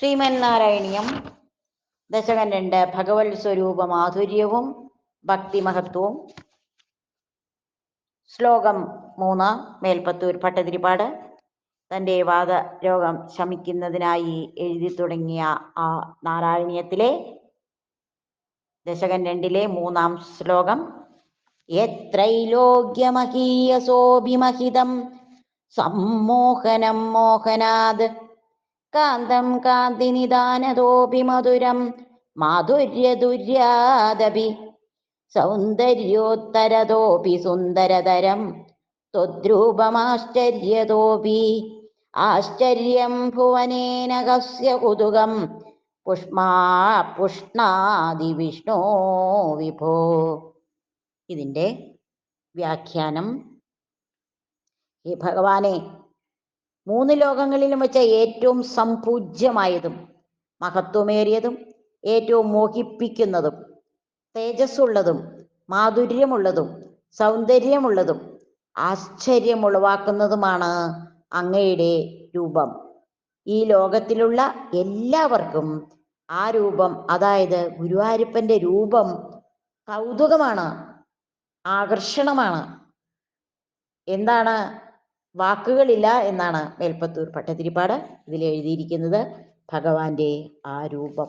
ശ്രീമന്നാരായണീയം ദശകൻ രണ്ട് ഭഗവത് സ്വരൂപ മാധുര്യവും ഭക്തിമഹത്വവും. ശ്ലോകം മൂന്ന് മേൽപ്പത്തൂർ ഭട്ടതിരിപ്പാട്. തന്റെ വാദരോഗം ശമിക്കുന്നതിനായി എഴുതി തുടങ്ങിയ ആ നാരായണീയത്തിലെ ദശകൻ രണ്ടിലെ മൂന്നാം ശ്ലോകം. എത്രൈലോക്യമഹീയസോഭിമഹിതം സമ്മോഹനം മോഹനാത് കാന്തം കാന്തിനിദാനതോപി മധുരം മാധുര്യദുര്യാദപി സൗന്ദര്യോത്തരതോപി സുന്ദരതരം ത്വദ്രൂപമാശ്ചര്യതോപി ആശ്ചര്യം ഭുവനേന കസ്യ കുതുകം പുഷ്മാ പുഷ്ണാദി വിഷ്ണോ വിഭോ. ഇതിന്റെ വ്യാഖ്യാനം. ഈ ഭഗവാനെ മൂന്ന് ലോകങ്ങളിലും വെച്ച ഏറ്റവും സംപൂജ്യമായതും മഹത്വമേറിയതും ഏറ്റവും മോഹിപ്പിക്കുന്നതും തേജസ്സുള്ളതും മാധുര്യമുള്ളതും സൗന്ദര്യമുള്ളതും ആശ്ചര്യം ഉളവാക്കുന്നതുമാണ് അങ്ങയുടെ രൂപം. ഈ ലോകത്തിലുള്ള എല്ലാവർക്കും ആ രൂപം അതായത് ഗുരുവായൂരപ്പന്റെ രൂപം കൗതുകമാണ് ആകർഷണമാണ്. എന്താണ് വാക്കുകളില്ല എന്നാണ് മേൽപ്പത്തൂർ ഭട്ടതിരിപ്പാട് ഇതിൽ എഴുതിയിരിക്കുന്നത്. ഭഗവാന്റെ ആ രൂപം.